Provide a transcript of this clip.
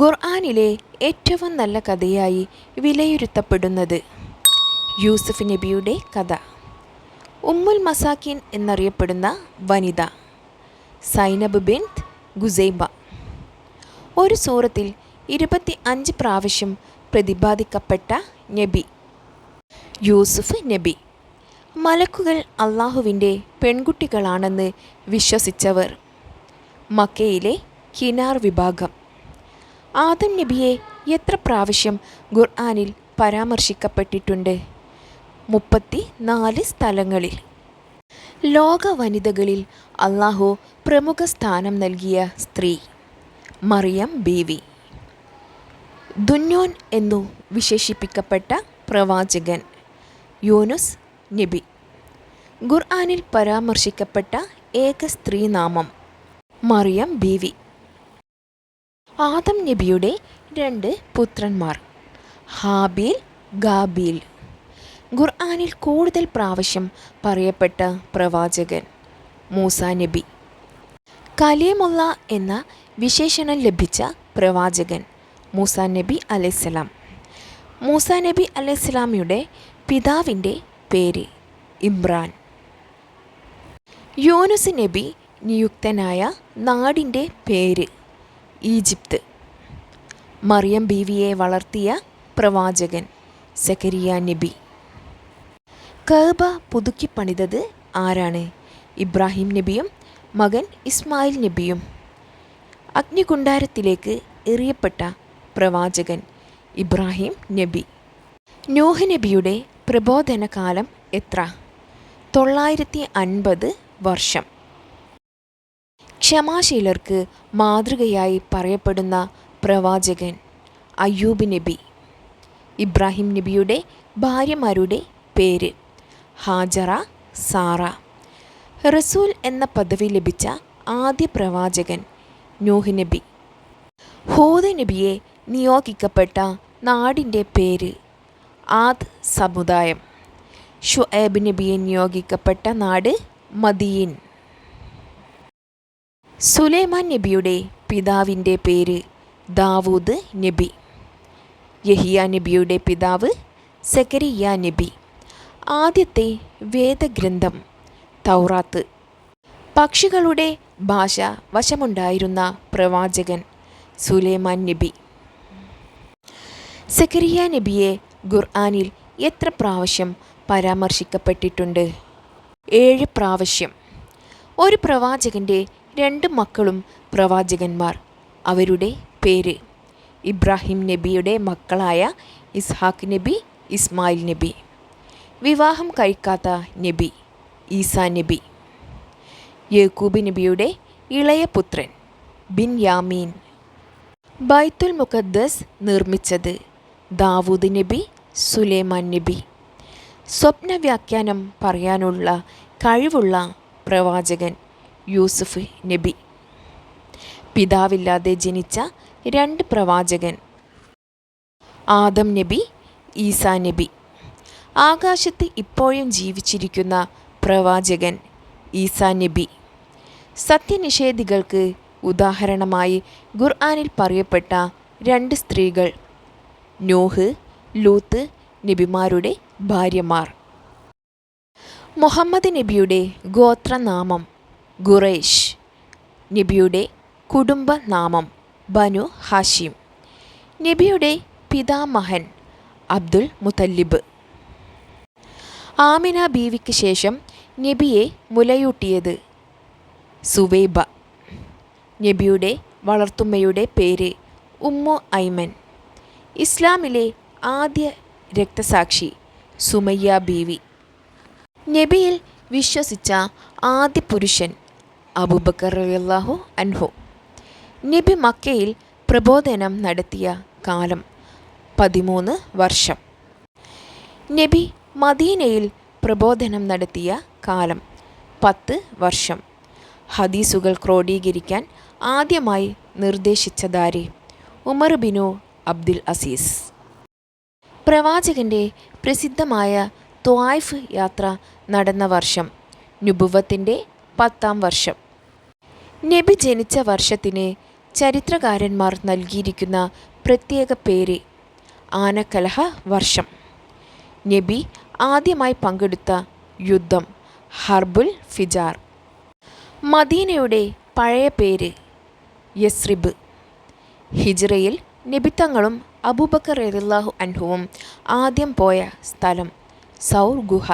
ഖുർആനിലെ ഏറ്റവും നല്ല കഥയായി വിലയിരുത്തപ്പെടുന്നത് യൂസഫ് നബിയുടെ കഥ. ഉമ്മുൽ മസാക്കിൻ എന്നറിയപ്പെടുന്ന വനിത സൈനബ് ബിൻത് ഗുസൈബ. ഒരു സൂറത്തിൽ ഇരുപത്തി അഞ്ച് പ്രാവശ്യം പ്രതിപാദിക്കപ്പെട്ട നബി. യൂസുഫ് നബി. മലക്കുകൾ അള്ളാഹുവിന്റെ പെൺകുട്ടികളാണെന്ന് വിശ്വസിച്ചവർ. മക്കയിലെ കിനാർ വിഭാഗം. ആദം നബിയെ എത്ര പ്രാവശ്യം ഖുർആാനിൽ പരാമർശിക്കപ്പെട്ടിട്ടുണ്ട്? മുപ്പത്തി നാല് സ്ഥലങ്ങളിൽ. ലോക വനിതകളിൽ അള്ളാഹു പ്രമുഖ സ്ഥാനം നൽകിയ സ്ത്രീ മറിയം ബീവി. ദുന്യോൻ എന്നു വിശേഷിപ്പിക്കപ്പെട്ട പ്രവാചകൻ യൂനുസ് നബി. ഖുർആാനിൽ പരാമർശിക്കപ്പെട്ട ഏക സ്ത്രീനാമം മറിയം ബീവി. ആദം നബിയുടെ രണ്ട് പുത്രന്മാർ ഹാബീൽ ഗാബീൽ. ഖുർആാനിൽ കൂടുതൽ പ്രാവശ്യം പറയപ്പെട്ട പ്രവാചകൻ മൂസ നബി. കലീമുള്ള എന്ന വിശേഷണം ലഭിച്ച പ്രവാചകൻ മൂസ നബി അലൈഹിസ്സലാം. മൂസ നബി അലൈഹിസ്സലാമിയുടെ പിതാവിന്റെ പേര് ഇമ്രാൻ. യൂനുസ് നബി നിയുക്തനായ നാടിന്റെ പേര് ഈജിപ്ത്. മറിയം ബീവിയെ വളർത്തിയ പ്രവാചകൻ സക്കരിയ നബി. കഅബ പുതുക്കി പണിതത് ആരാണ്? ഇബ്രാഹിം നബിയും മകൻ ഇസ്മായിൽ നബിയും. അഗ്നികുണ്ടാരത്തിലേക്ക് എറിയപ്പെട്ട പ്രവാചകൻ ഇബ്രാഹിം നബി. നൂഹ് നബിയുടെ പ്രബോധനകാലം എത്ര? തൊള്ളായിരത്തി അൻപത് വർഷം. ക്ഷമാശീലർക്ക് മാതൃകയായി പറയപ്പെടുന്ന പ്രവാചകൻ അയ്യൂബ് നബി. ഇബ്രാഹിം നബിയുടെ ഭാര്യമാരുടെ പേര് ഹാജറ സാറ. റസൂൽ എന്ന പദവി ലഭിച്ച ആദ്യ പ്രവാചകൻ നൂഹ് നബി. ഹൂദ് നബിയെ നിയോഗിക്കപ്പെട്ട നാടിന്റെ പേര് ആദ് സമുദായം. ഷുഅബ് നബിയെ നിയോഗിക്കപ്പെട്ട നാട് മദീൻ. സുലൈമാൻ നബിയുടെ പിതാവിന്റെ പേര് ദാവൂദ് നബി. യഹിയ നബിയുടെ പിതാവ് സക്കരിയ നബി. ആദ്യത്തെ വേദഗ്രന്ഥം തൗറാത്ത്. പക്ഷികളുടെ ഭാഷ വശമുണ്ടായിരുന്ന പ്രവാചകൻ സുലൈമാൻ നബി. സക്കരിയ നബിയെ ഖുർആാനിൽ എത്ര പ്രാവശ്യം പരാമർശിക്കപ്പെട്ടിട്ടുണ്ട്? ഏഴ് പ്രാവശ്യം. ഒരു പ്രവാചകന്റെ രണ്ട് മക്കളും പ്രവാചകന്മാർ. അവരുടെ പേര് ഇബ്രാഹിം നബിയുടെ മക്കളായ ഇസ്ഹാഖ് നബി ഇസ്മായിൽ നബി. വിവാഹം കഴിക്കാത്ത നബി ഈസാ നബി. യേക്കൂബ് നബിയുടെ ഇളയ പുത്രൻ ബിൻ യാമീൻ. ബൈത്തുൽ മുഖദ്ദസ് നിർമ്മിച്ചത് ദാവൂദ് നബി സുലൈമാൻ നബി. സ്വപ്ന വ്യാഖ്യാനം പറയാനുള്ള കഴിവുള്ള പ്രവാചകൻ യൂസുഫ് നബി. പിതാവില്ലാതെ ജനിച്ച രണ്ട് പ്രവാചകൻ. ആദം നബി ഈസാ നബി. ആകാശത്ത് ഇപ്പോഴും ജീവിച്ചിരിക്കുന്ന പ്രവാചകൻ ഈസാ നബി. സത്യനിഷേധികൾക്ക് ഉദാഹരണമായി ഖുർആാനിൽ പറയപ്പെട്ട രണ്ട് സ്ത്രീകൾ നോഹ് ലൂത്ത് നബിമാരുടെ ഭാര്യമാർ. മുഹമ്മദ് നബിയുടെ ഗോത്രനാമം ഖുറൈഷ് നബിയുടെ കുടുംബനാമം ബനു ഹാഷിം നബിയുടെ പിതാമഹൻ അബ്ദുൽ മുത്തല്ലിബ് ആമിന ബീവിക്ക് ശേഷം നബിയെ മുലയൂട്ടിയത് സുവൈബ. നബിയുടെ വളർത്തുമ്മയുടെ പേര് ഉമ്മു ഐമൻ. ഇസ്ലാമിലെ ആദ്യ രക്തസാക്ഷി സുമയ്യ ബീവി. നബിയിൽ വിശ്വസിച്ച ആദ്യ പുരുഷൻ അബൂബക്കർ റളിയല്ലാഹു അൻഹു. നബി മക്കയിൽ പ്രബോധനം നടത്തിയ കാലം പതിമൂന്ന് വർഷം. നബി മദീനയിൽ പ്രബോധനം നടത്തിയ കാലം പത്ത് വർഷം. ഹദീസുകൾ ക്രോഡീകരിക്കാൻ ആദ്യമായി നിർദ്ദേശിച്ചതാരെ? ഉമർ ബിനു അബ്ദുൽ അസീസ്. പ്രവാചകന്റെ പ്രസിദ്ധമായ ത്വായ്ഫ് യാത്ര നടന്ന വർഷം നുബുവത്തിന്റെ പത്താം വർഷം. നബി ജനിച്ച വർഷത്തിന് ചരിത്രകാരന്മാർ നൽകിയിരിക്കുന്ന പ്രത്യേക പേര് ആനക്കലഹ വർഷം. നബി ആദ്യമായി പങ്കെടുത്ത യുദ്ധം ഹർബുൽ ഫിജാർ. മദീനയുടെ പഴയ പേര് യസ്രിബ്. ഹിജ്റയിൽ നബിത്തങ്ങളും അബൂബക്കർ റളിയല്ലാഹു അൻഹുവും ആദ്യം പോയ സ്ഥലം സൗർ ഗുഹ.